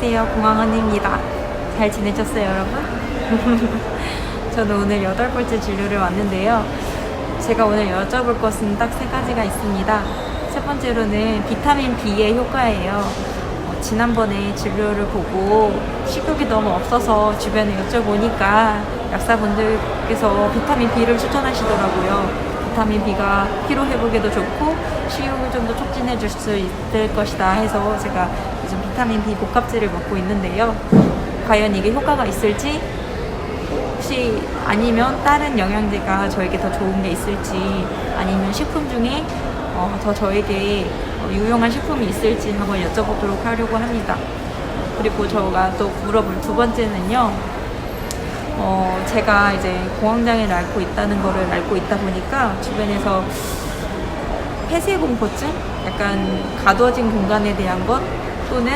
안녕하세요. 공항언니입니다. 잘 지내셨어요, 여러분? 저는 오늘 여덟 번째 진료를 왔는데요. 제가 오늘 여쭤볼 것은 딱 세 가지가 있습니다. 첫 번째로는 비타민 B의 효과예요. 어, 지난번에 진료를 보고 식욕이 너무 없어서 주변에 여쭤보니까 약사분들께서 비타민 B를 추천하시더라고요. 비타민 B가 피로 회복에도 좋고 식욕을 좀더 촉진해 줄 수 있을 것이다 해서 제가 요즘 비타민 B 복합제를 먹고 있는데요. 과연 이게 효과가 있을지 혹시 아니면 다른 영양제가 저에게 더 좋은 게 있을지 아니면 식품 중에 어, 더 저에게 어, 유용한 식품이 있을지 한번 여쭤보도록 하려고 합니다. 그리고 저가 또 물어볼 두 번째는요. 어, 제가 이제 공황장애를 앓고 있다는 거를 알고 있다 보니까 주변에서 폐쇄 공포증? 약간 가두어진 공간에 대한 것 또는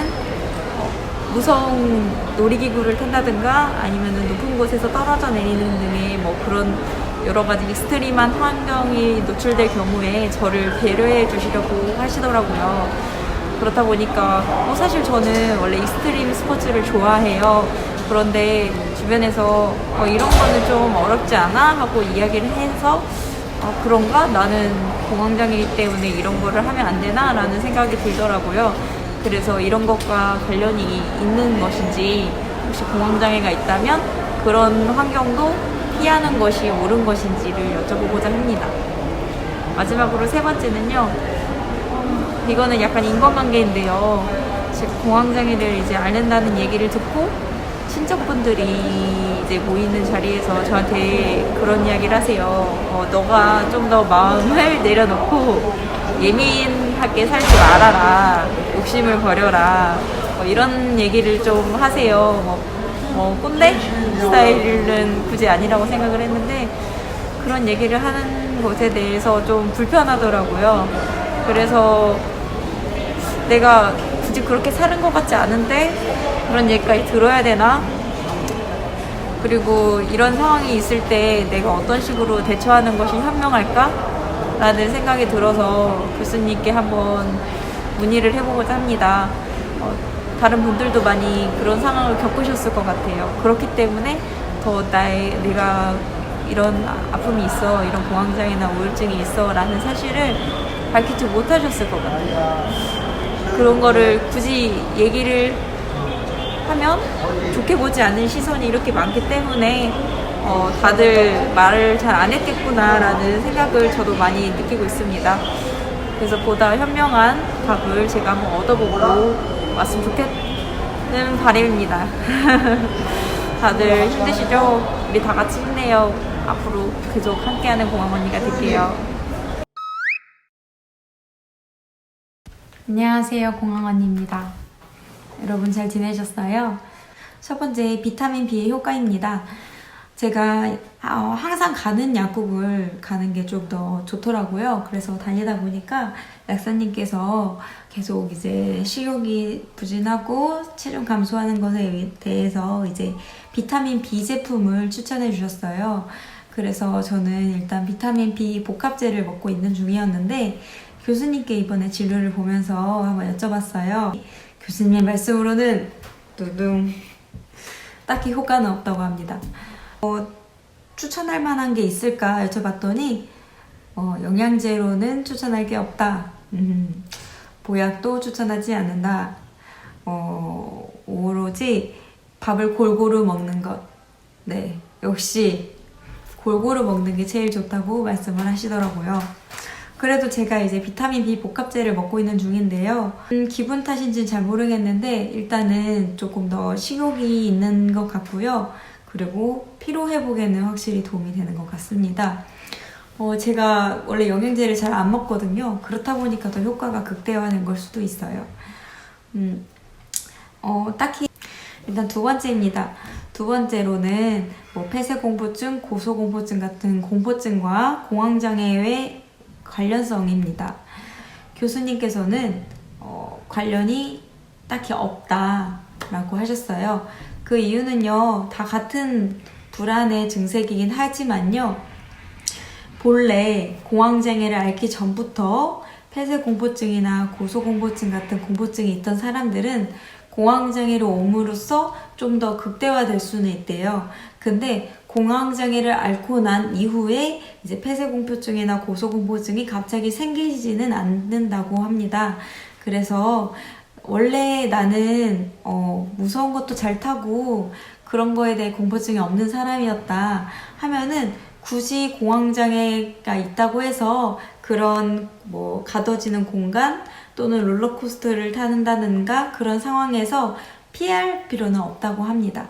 어, 무서운 놀이기구를 탄다든가 아니면 높은 곳에서 떨어져 내리는 등의 뭐 그런 여러 가지 익스트림한 환경이 노출될 경우에 저를 배려해 주시려고 하시더라고요. 그렇다 보니까 어, 사실 저는 원래 익스트림 스포츠를 좋아해요. 그런데 주변에서 어, 이런 거는 좀 어렵지 않아? 하고 이야기를 해서 어, 그런가? 나는 공황장애이기 때문에 이런 거를 하면 안 되나? 라는 생각이 들더라고요. 그래서 이런 것과 관련이 있는 것인지 혹시 공황장애가 있다면 그런 환경도 피하는 것이 옳은 것인지를 여쭤보고자 합니다. 마지막으로 세 번째는요. 이거는 약간 인간관계인데요. 제가 공황장애를 이제 앓는다는 얘기를 듣고 친척분들이 이제 모이는 자리에서 저한테 그런 이야기를 하세요. 어, 너가 좀 더 마음을 내려놓고 예민하게 살지 말아라. 욕심을 버려라. 뭐 이런 얘기를 좀 하세요. 뭐, 뭐 꼰대 스타일은 굳이 아니라고 생각을 했는데 그런 얘기를 하는 것에 대해서 좀 불편하더라고요. 그래서 내가 굳이 그렇게 사는 것 같지 않은데 그런 얘기까지 들어야 되나? 그리고 이런 상황이 있을 때 내가 어떤 식으로 대처하는 것이 현명할까? 라는 생각이 들어서 교수님께 한번 문의를 해보고자 합니다. 어, 다른 분들도 많이 그런 상황을 겪으셨을 것 같아요. 그렇기 때문에 더 나의, 내가 이런 아픔이 있어, 이런 공황장애나 우울증이 있어 라는 사실을 밝히지 못하셨을 것 같아요. 그런 거를 굳이 얘기를 하면 좋게 보지 않는 시선이 이렇게 많기 때문에 어, 다들 말을 잘 안 했겠구나라는 생각을 저도 많이 느끼고 있습니다. 그래서 보다 현명한 답을 제가 한번 얻어보고 왔으면 좋겠는 바람입니다. 다들 힘드시죠? 우리 다 같이 힘내요. 앞으로 계속 함께하는 공항 언니가 될게요. 안녕하세요. 공항 언니입니다. 여러분 잘 지내셨어요? 첫 번째 비타민 B의 효과입니다. 제가 어, 항상 가는 약국을 가는 게 좀 더 좋더라고요. 그래서 다니다 보니까 약사님께서 계속 이제 식욕이 부진하고 체중 감소하는 것에 대해서 이제 비타민 B 제품을 추천해 주셨어요. 그래서 저는 일단 비타민 B 복합제를 먹고 있는 중이었는데 교수님께 이번에 진료를 보면서 한번 여쭤봤어요. 교수님의 말씀으로는 두둥 딱히 효과는 없다고 합니다. 어, 추천할 만한 게 있을까 여쭤봤더니 어, 영양제로는 추천할 게 없다. 음, 보약도 추천하지 않는다. 어, 오로지 밥을 골고루 먹는 것. 네, 역시 골고루 먹는 게 제일 좋다고 말씀을 하시더라고요. 그래도 제가 이제 비타민 B 복합제를 먹고 있는 중인데요. 음, 기분 탓인지는 잘 모르겠는데 일단은 조금 더 식욕이 있는 것 같고요. 그리고 피로 회복에는 확실히 도움이 되는 것 같습니다. 어, 제가 원래 영양제를 잘 안 먹거든요. 그렇다 보니까 더 효과가 극대화된 걸 수도 있어요. 음, 어, 딱히 일단 두 번째입니다. 두 번째로는 뭐 폐쇄공포증, 고소공포증 같은 공포증과 공황장애의 관련성입니다. 교수님께서는 어, 관련이 딱히 없다라고 하셨어요. 그 이유는요, 다 같은 불안의 증세이긴 하지만요, 본래 공황장애를 앓기 전부터 폐쇄공포증이나 고소공포증 같은 공포증이 있던 사람들은 공황장애로 옴으로써 좀 더 극대화될 수는 있대요. 근데 공황장애를 앓고 난 이후에 이제 폐쇄공포증이나 고소공포증이 갑자기 생기지는 않는다고 합니다. 그래서 원래 나는 어, 무서운 것도 잘 타고 그런 거에 대해 공포증이 없는 사람이었다 하면은 굳이 공황장애가 있다고 해서 그런 뭐 가둬지는 공간 또는 롤러코스터를 타는다든가 그런 상황에서 피할 필요는 없다고 합니다.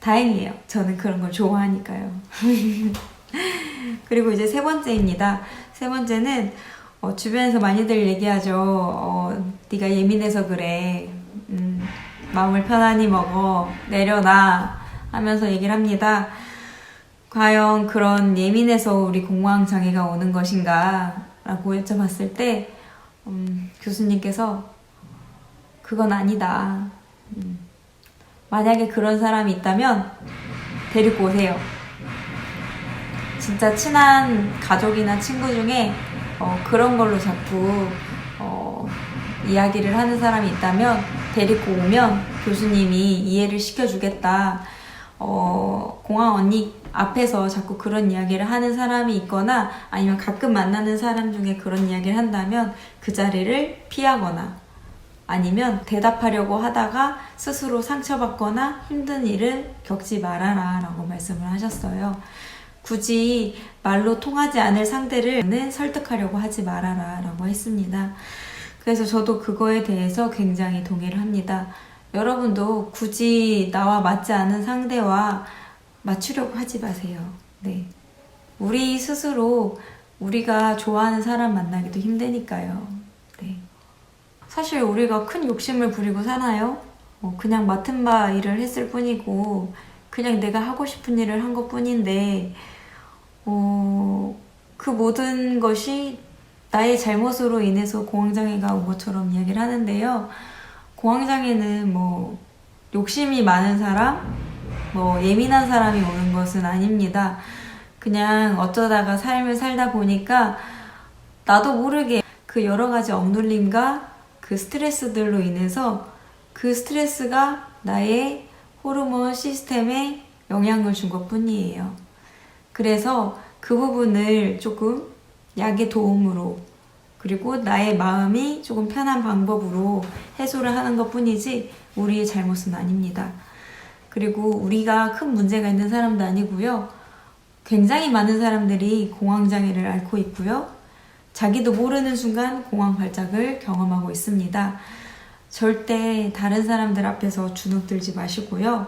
다행이에요. 저는 그런 걸 좋아하니까요. 그리고 이제 세 번째입니다. 세 번째는 어, 주변에서 많이들 얘기하죠. 어, 네가 예민해서 그래. 음, 마음을 편안히 먹어. 내려놔. 하면서 얘기를 합니다. 과연 그런 예민해서 우리 공황 장애가 오는 것인가? 라고 여쭤봤을 때, 음, 교수님께서 그건 아니다. 음, 만약에 그런 사람이 있다면 데리고 오세요. 진짜 친한 가족이나 친구 중에 어, 그런 걸로 자꾸 어, 이야기를 하는 사람이 있다면 데리고 오면 교수님이 이해를 시켜주겠다. 어, 공항 언니 앞에서 자꾸 그런 이야기를 하는 사람이 있거나 아니면 가끔 만나는 사람 중에 그런 이야기를 한다면 그 자리를 피하거나 아니면 대답하려고 하다가 스스로 상처받거나 힘든 일을 겪지 말아라 라고 말씀을 하셨어요. 굳이 말로 통하지 않을 상대를 설득하려고 하지 말아라 라고 했습니다. 그래서 저도 그거에 대해서 굉장히 동의를 합니다. 여러분도 굳이 나와 맞지 않은 상대와 맞추려고 하지 마세요. 네. 우리 스스로 우리가 좋아하는 사람 만나기도 힘드니까요. 네. 사실 우리가 큰 욕심을 부리고 사나요? 어, 그냥 맡은 바 일을 했을 뿐이고, 그냥 내가 하고 싶은 일을 한 것 뿐인데, 어, 그 모든 것이 나의 잘못으로 인해서 공황장애가 온 것처럼 이야기를 하는데요. 공황장애는 뭐, 욕심이 많은 사람, 뭐, 예민한 사람이 오는 것은 아닙니다. 그냥 어쩌다가 삶을 살다 보니까 나도 모르게 그 여러 가지 억눌림과 그 스트레스들로 인해서 그 스트레스가 나의 호르몬 시스템에 영향을 준 것 뿐이에요. 그래서 그 부분을 조금 약의 도움으로 그리고 나의 마음이 조금 편한 방법으로 해소를 하는 것 뿐이지 우리의 잘못은 아닙니다. 그리고 우리가 큰 문제가 있는 사람도 아니고요. 굉장히 많은 사람들이 공황장애를 앓고 있고요. 자기도 모르는 순간 공황 발작을 경험하고 있습니다. 절대 다른 사람들 앞에서 주눅들지 마시고요.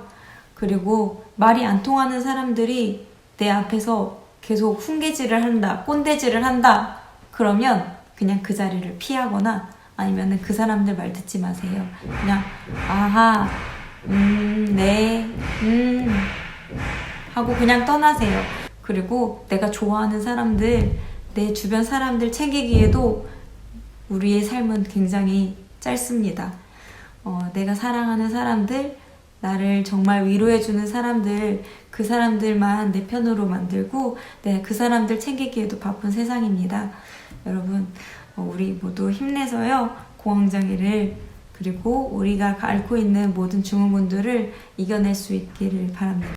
그리고 말이 안 통하는 사람들이 내 앞에서 계속 훈계질을 한다, 꼰대질을 한다. 그러면 그냥 그 자리를 피하거나 아니면 그 사람들 말 듣지 마세요. 그냥 아하, 음, 네, 음 하고 그냥 떠나세요. 그리고 내가 좋아하는 사람들, 내 주변 사람들 챙기기에도 우리의 삶은 굉장히 짧습니다. 어, 내가 사랑하는 사람들, 나를 정말 위로해주는 사람들, 그 사람들만 내 편으로 만들고, 네, 그 사람들 챙기기에도 바쁜 세상입니다. 여러분, 어, 우리 모두 힘내서요, 공황장애를, 그리고 우리가 앓고 있는 모든 증후군들을 이겨낼 수 있기를 바랍니다.